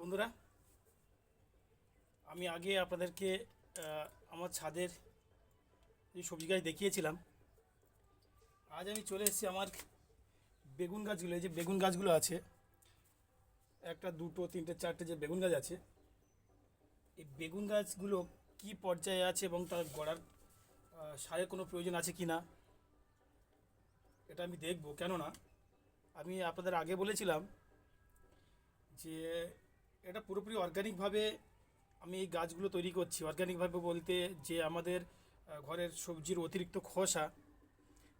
বন্ধুরা, আমি আগে আপনাদেরকে আমার ছাদের যে সবজি গাছ দেখিয়েছিলাম, আজ আমি চলে এসেছি আমার বেগুন গাছগুলো যে বেগুন গাছগুলো আছে, একটা, দুটো, তিনটে, চারটে যে বেগুন গাছ আছে, এই বেগুন গাছগুলো কি পর্যায়ে আছে এবং তার গড়ার সারের কোনো প্রয়োজন আছে কি না, এটা আমি দেখব। কেননা, আমি আপনাদের আগে বলেছিলাম যে এটা পুরোপুরি অর্গানিকভাবে আমি এই গাছগুলো তৈরি করছি। অর্গানিকভাবে বলতে যে আমাদের ঘরের সবজির অতিরিক্ত খোসা,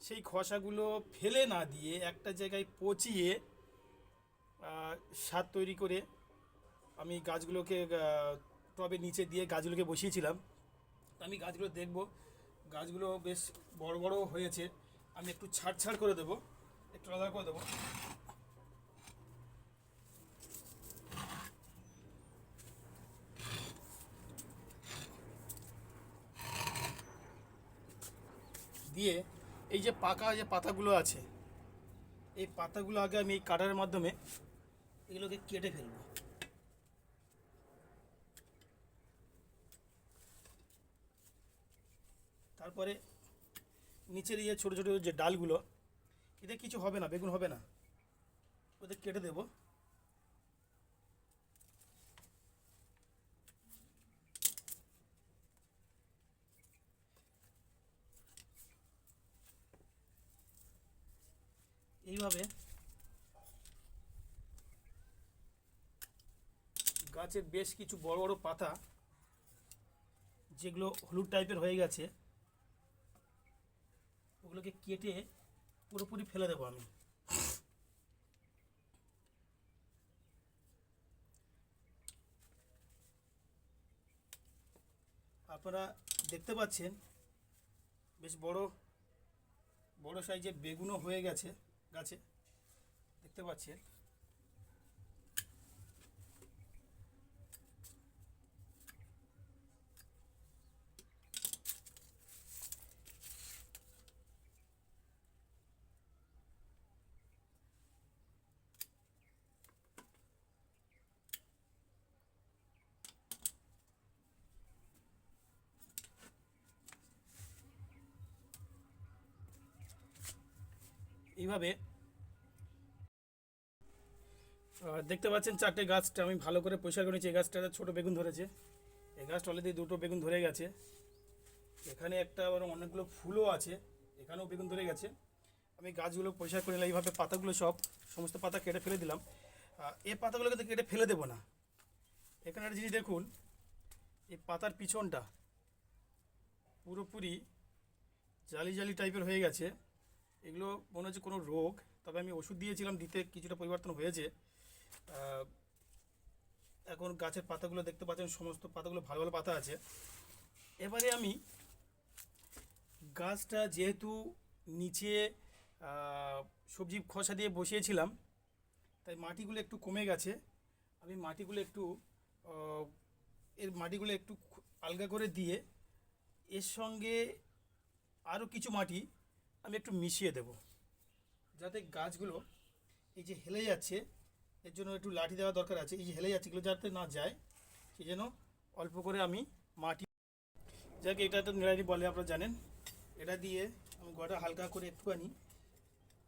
সেই খোসাগুলো ফেলে না দিয়ে একটা জায়গায় পচিয়ে সার তৈরি করে আমি গাছগুলোকে টবে নিচে দিয়ে গাছগুলোকে বসিয়েছিলাম। আমি গাছগুলো দেখব। গাছগুলো বেশ বড় বড় হয়েছে। আমি একটু ছাড় ছাড় করে দেবো। একটু আলাদা করে দেবো। দিয়ে এই যে পাকা যে পাতাগুলো আছে, এই পাতাগুলো আগে আমি এই কাটারের মাধ্যমে এগুলোকে কেটে ফেলব। তারপরে নিচের ইয়ে ছোটো ছোটো যে ডালগুলো, এতে কিছু হবে না, বেগুন হবে না ওদের কেটে দেবো। এইভাবে গাছের বেশ কিছু বড় বড় পাতা যেগুলো হলুদ টাইপের হয়ে গেছে, ওগুলোকে কেটে পুরোপুরি ফেলে দেবো আমি। আপনারা দেখতে পাচ্ছেন, বেশ বড় বড় সাইজের বেগুনও হয়ে গেছে। গাছে দেখতে পাচ্ছেন। এইভাবে আর দেখতে পাচ্ছেন চারটে গাছটা, আমি ভালো করে পরিষ্কার করেছি এই গাছটা ছোটো বেগুন ধরেছে। এই গাছটা অলরেডি দুটো বেগুন ধরে গেছে। এখানে একটা আবার অনেকগুলো ফুলও আছে, এখানেও বেগুন ধরে গেছে। আমি গাছগুলো পরিষ্কার করে নিলাম, এইভাবে পাতাগুলো সব, সমস্ত পাতা কেটে ফেলে দিলাম। এই পাতাগুলোকে তো কেটে ফেলে দেবো না। এখানে একটা জিনিস দেখুন, এই পাতার পিছনটা পুরোপুরি জালি জালি টাইপের হয়ে গেছে। এগুলো মনে হচ্ছে কোনো রোগ, তবে আমি ওষুধ দিয়েছিলাম, দিতে কিছুটা পরিবর্তন হয়েছে। এখন গাছের পাতাগুলো দেখতে পাচ্ছেন, সমস্ত পাতাগুলো ভালো ভালো পাতা আছে। এবারে আমি গাছটা যেহেতু নিচে সবজি খোসা দিয়ে বসিয়েছিলাম, তাই মাটিগুলো একটু কমে গেছে। আমি মাটিগুলো একটু এর মাটিগুলো একটু আলগা করে দিয়ে এর সঙ্গে আরও কিছু মাটি আমি একটু মিশিয়ে দেব। যাতে গাছগুলো এই যে হেলে যাচ্ছে এর জন্য একটু লাঠি দেওয়া দরকার আছে। এই যে হেলে যাচ্ছে, এগুলো যাতে না যায়, সেই জন্য অল্প করে আমি মাটি যাকে, এটা তো নিড়ানি বলে, আপনারা জানেন। এটা দিয়ে আমি গোটা হালকা করে একটুখানি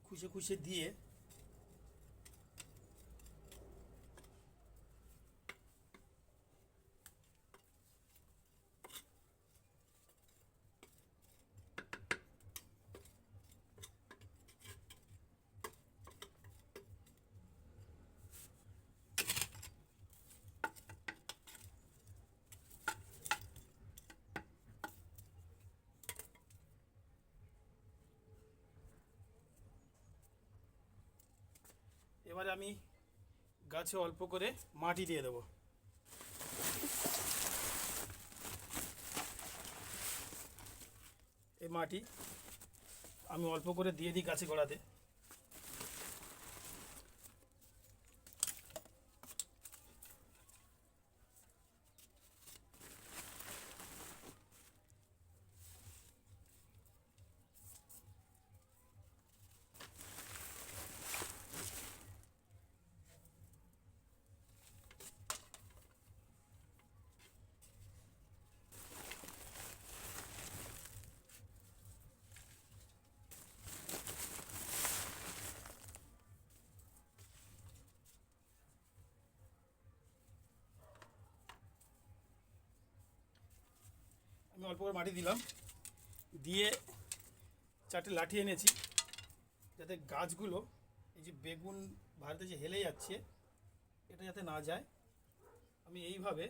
খুশে খুশে দিয়ে এবারে আমি গাছে অল্প করে মাটি দিয়ে দেবো। এই মাটি আমি অল্প করে দিয়ে দিই গাছে গোড়াতে। অল্প করে মাটি দিলাম। দিয়ে চারটে লাঠি এনেছি, যাতে গাছগুলো, এই যে বেগুন ভারতে যে হেলে যাচ্ছে, এটা যাতে না যায়। আমি এইভাবে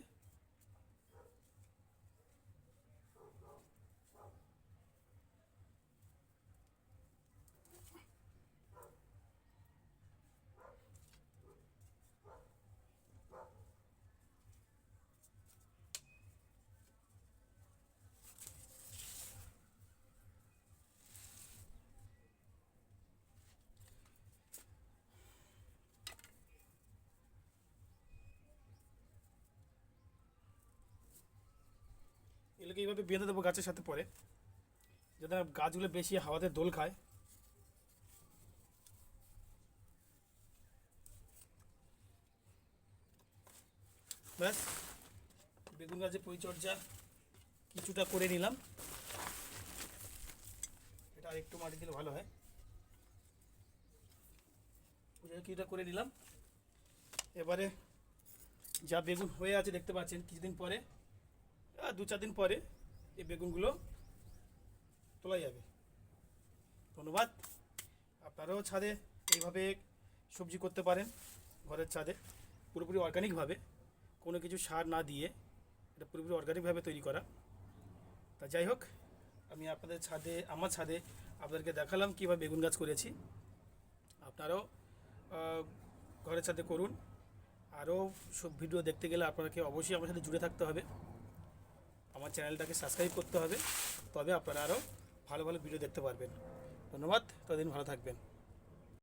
এগুলোকে এইভাবে বেঁধে দেবো গাছের সাথে পরে, যাতে গাছগুলো বেশি হাওয়াতে দোল খায়। ব্যাস, বেগুন গাছের পরিচর্যা কিছুটা করে নিলাম। এটা আর একটু মাটি দিলে ভালো হয়। কিছুটা করে নিলাম। এবারে যা বেগুন হয়ে আছে দেখতে পাচ্ছেন, কিছুদিন পরে দু চার দিন পরে এই বেগুনগুলো তোলা যাবে। ধন্যবাদ। আপনারাও ছাদে এইভাবে সবজি করতে পারেন, ঘরের ছাদে। পুরোপুরি অর্গানিকভাবে কোনো কিছু সার না দিয়ে এটা পুরোপুরি অর্গানিকভাবে তৈরি করা। তা যাই হোক, আমি আপনাদের ছাদে, আমার ছাদে আপনাদেরকে দেখালাম কীভাবে বেগুন গাছ করেছি। আপনারাও ঘরের ছাদে করুন। আরও সব ভিডিও দেখতে গেলে আপনাকে অবশ্যই আমার সাথে জুড়ে থাকতে হবে। আমার চ্যানেলটাকে সাবস্ক্রাইব করতে হবে। তবে আপনারা আরও ভালো ভালো ভিডিও দেখতে পারবেন। ধন্যবাদ। ততদিন ভালো থাকবেন।